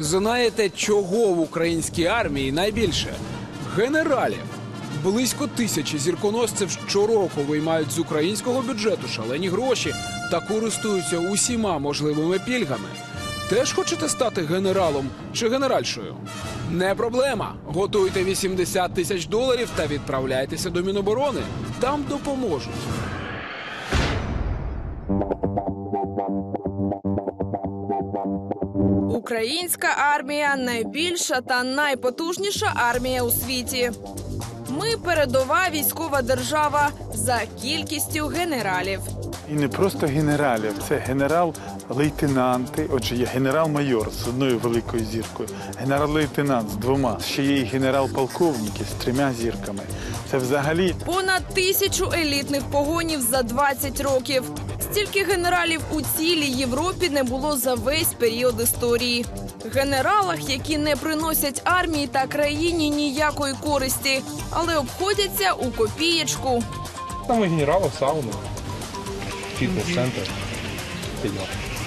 Знаєте, чого в українській армії найбільше? Генералів. Близько тисячі зірконосців щороку виймають з українського бюджету шалені гроші та користуються усіма можливими пільгами. Теж хочете стати генералом чи генеральшою? Не проблема. Готуйте 80 тисяч доларів та відправляйтеся до Міноборони. Там допоможуть. Українська армія найбільша та найпотужніша армія у світі. Ми передова військова держава за кількістю генералів. І не просто генералів, це генерал-лейтенанти. Отже, є генерал-майор з одною великою зіркою, генерал-лейтенант з двома, ще є і генерал-полковники з трьома зірками. Це взагалі Понад тисячу елітних погонів за 20 років. Стільки генералів у цілій Європі не було за весь період історії. Генералах, які не приносять армії та країні ніякої користі, але обходяться у копієчку. Там и генералов сауну, фитнес-центр.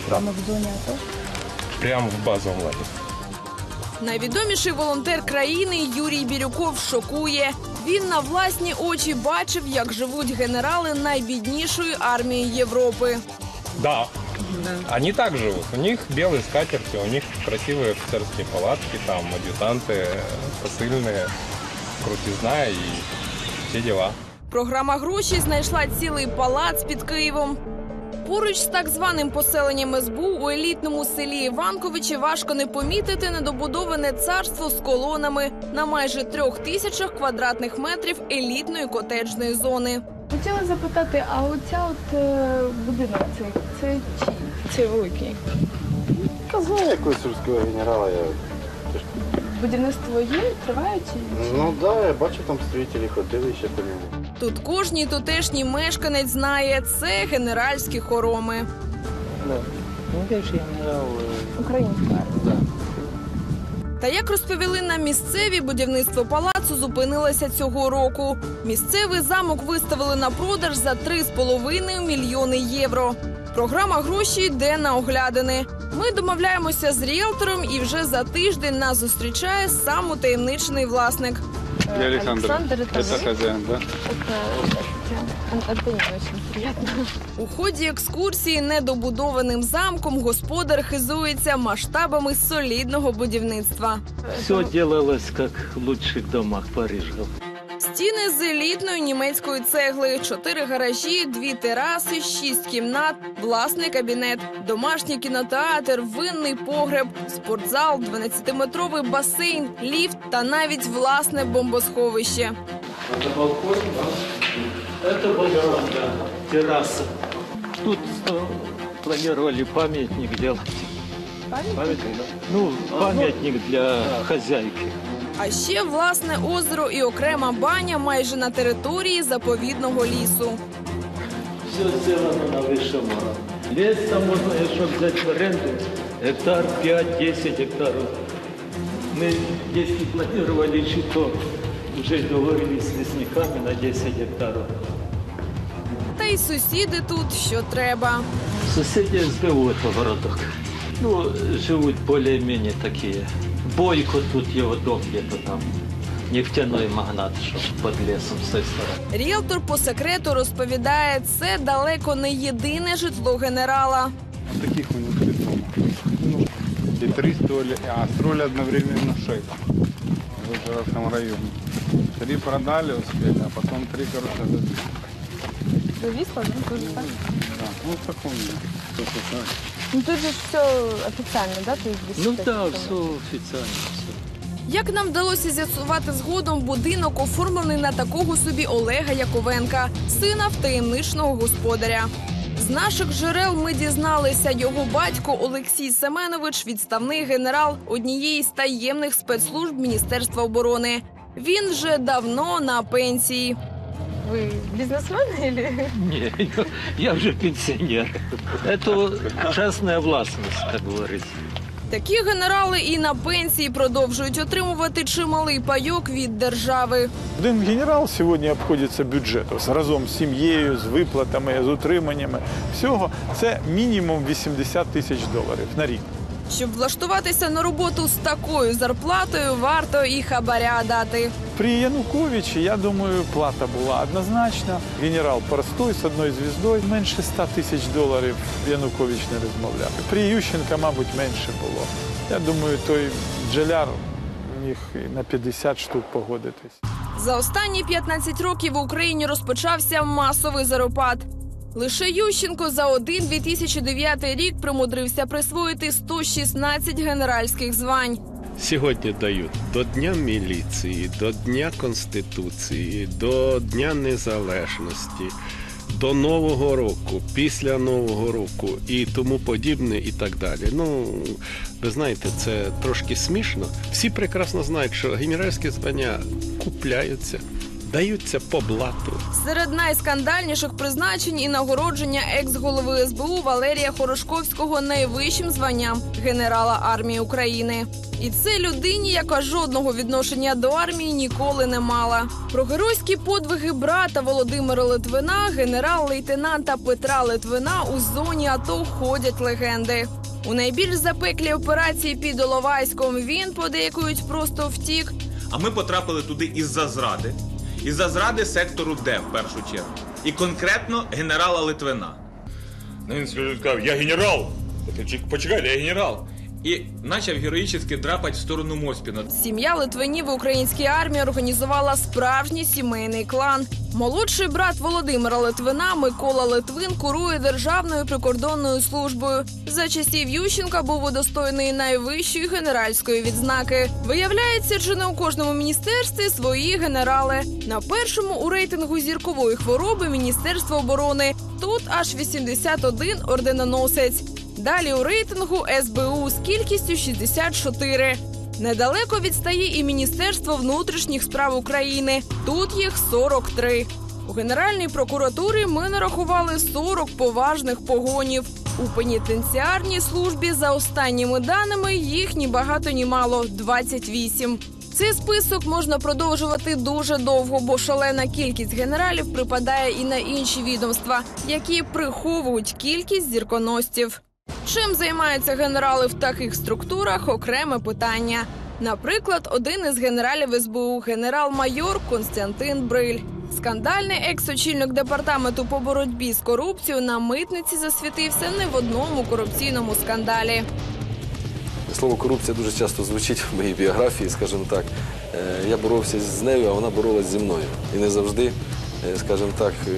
Прямо в зоне Прямо в базовом лагере. Найвідоміший волонтер країни Юрій Бірюков шокує. Він на власні очі бачив, як живуть генерали найбіднішої армії Європи. Да. Они так живут. У них белые скатерти, у них красивые офицерские палатки, там адъютанты, посыльные, крутизна и все дела. Програма гроші знайшла цілий палац під Києвом. Поруч з так званим поселенням СБУ у елітному селі Іванковичі важко не помітити недобудоване царство з колонами на майже трьох тисячах квадратних метрів елітної котеджної зони. Хотіла запитати, а оця от е, будинок цей, це чий? Це великий. Та знаю якогось руського генерала. Я... Будівництво є, триває чи ні? Ну да, я бачу, там строїтелі ходили ще по ньому. Тут кожній тутешній мешканець знає це генеральські хороми. Українська армія. Та як розповіли нам місцеві, будівництво палацу зупинилося цього року. Місцевий замок виставили на продаж за 3,5 мільйони євро. Програма гроші йде на оглядини. Ми домовляємося з ріелтором, і вже за тиждень нас зустрічає сам утаємничений власник. Е, Александр это ви? хозяин, да? Это Антоніна, очень приятно. У ході екскурсії недобудованим замком господар хизується масштабами солідного будівництва. Все делалось как в лучших домах Парижа. Стіни з елітної німецької цегли, чотири гаражі, дві тераси, шість кімнат, власний кабінет, домашній кінотеатр, винний погреб, спортзал, 12-метровий басейн, ліфт та навіть власне бомбосховище. Это балкон, Это балкон, да. Терраса. Тут э, планировали памятник делать. Памятник? да. Ну, памятник для хозяйки. А ще власне озеро і окрема баня майже на території заповідного лісу. Все сделано на высшем уровне. Лес там можно еще взять в аренду. Гектар 5-10 гектаров. Мы, если планировали еще, то уже договорились с лесниками на 10 гектаров. Та й сусіди тут що треба. Соседи СБУ это городок. Ну, живут более-менее такие. Бойко тут его дом где-то там. Нефтяной магнат, что под лесом с той стороны. Ріелтор по секрету розповідає, це далеко не єдине житло генерала. Таких у них три дома. Ну, и три столи, а строили одновременно шесть в Ижевском районе. Три продали успели, а потом три, короче, забили. Завісло, ну дуже так. Да, ну в таком, да. Ну тут же все офіційно, да? Ти Ну да, все официально. Все. Як нам вдалося з'ясувати згодом, будинок оформлений на такого собі Олега Яковенка, сина втаємничного господаря. З наших джерел ми дізналися, його батько Олексій Семенович, відставний генерал однієї з таємних спецслужб Міністерства оборони. Він вже давно на пенсії. Ви бізнесмен или? Не, я, я уже пенсионер. Это частная властность, как говорится. Такі генерали і на пенсії продовжують отримувати чималий пайок від держави. Один генерал сьогодні обходиться бюджету з разом з сім'єю, з виплатами, з утриманнями. Всього це мінімум 80 тисяч доларів на рік. Щоб влаштуватися на роботу з такою зарплатою, варто і хабаря дати. При Януковиче, я думаю, плата була однозначна. Генерал простой з одною звіздою. Менше 100 тисяч доларів Янукович не розмовляв. При Ющенка, мабуть, менше було. Я думаю, той джеляр міг на 50 штук погодитись. За останні 15 років в Україні розпочався масовий заропад. Лише Ющенко за один 2009 рік примудрився присвоїти 116 генеральських звань. Сьогодні дають до Дня міліції, до Дня Конституції, до Дня Незалежності, до Нового року, після Нового року і тому подібне, і так далі. Ну, ви знаєте, це трошки смішно. Всі прекрасно знають, що генеральські звання купляються, даються по блату. Серед найскандальніших призначень і нагородження екс-голови СБУ Валерія Хорошковського найвищим званням генерала армії України. І це людині, яка жодного відношення до армії ніколи не мала. Про геройські подвиги брата Володимира Литвина, генерал-лейтенанта Петра Литвина у зоні АТО ходять легенди. У найбільш запеклій операції під Оловайськом він подейкують просто втік, А ми потрапили туди із-за зради. Із-за зради сектору Д в першу чергу. І конкретно генерала Литвина. Ну він сказав, я генерал. Я кажу, я генерал. І почав героїчно драпати в сторону Моспіна. Сім'я Литвинів в українській армії організувала справжній сімейний клан. Молодший брат Володимира Литвина Микола Литвин курує державною прикордонною службою. За часів Ющенка був удостоєний найвищої генеральської відзнаки. Виявляється, чи не у кожному міністерстві свої генерали. На першому у рейтингу зіркової хвороби Міністерство оборони. Тут аж 81 орденоносець. Далі у рейтингу СБУ з кількістю 64. Недалеко відстає і Міністерство внутрішніх справ України. Тут їх 43. У Генеральній прокуратурі ми нарахували 40 поважних погонів. У пенітенціарній службі за останніми даними їх ні багато ні мало 28. Цей список можна продовжувати дуже довго, бо шалена кількість генералів припадає і на інші відомства, які приховують кількість зірконостів. Чим займаються генерали в таких структурах окреме питання. Наприклад, один із генералів СБУ, генерал-майор Константин Бриль. Скандальний екс-очільник департаменту по боротьбі з корупцією на митниці засвітився не в одному корупційному скандалі. Слово корупція дуже часто звучить в моїй біографії, скажімо так. Е, Я боровся з нею, а вона боролась зі мною. І не завжди, е, скажімо так, е,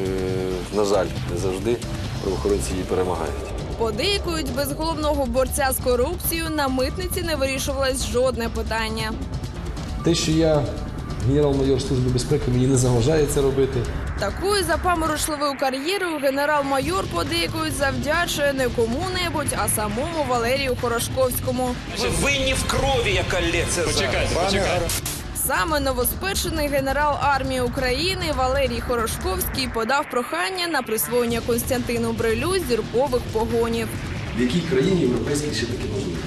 на жаль, не завжди правоохоронці її перемагають. Подейкують без головного борця з корупцією на митниці не вирішувалось жодне питання. Те, що я генерал-майор Служби безпеки, мені не заважає це робити. Такою запаморочливою кар'єрою генерал-майор подейкують завдячує не кому-небудь, а самому Валерію Хорошковському. Ви винні в крові, яка лється Почекайте, почекайте. Саме новоспечений генерал армії України Валерій Хорошковський подав прохання на присвоєння Константину Брилю зіркових погонів. В якій країні європейській ще таке можливо?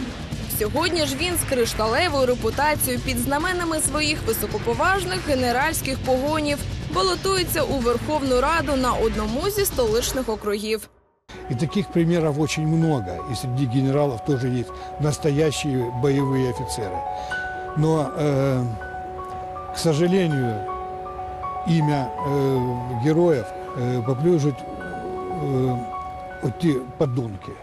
Сьогодні ж він з кришталевою репутацією під знаменами своїх високоповажних генеральських погонів балотується у Верховну Раду на одному зі столичних округів. И таких примеров очень много. И среди генералов тоже есть настоящие боевые офицеры. Но, э, к сожалению, имя э, героев э, поплюжат э, вот те подонки.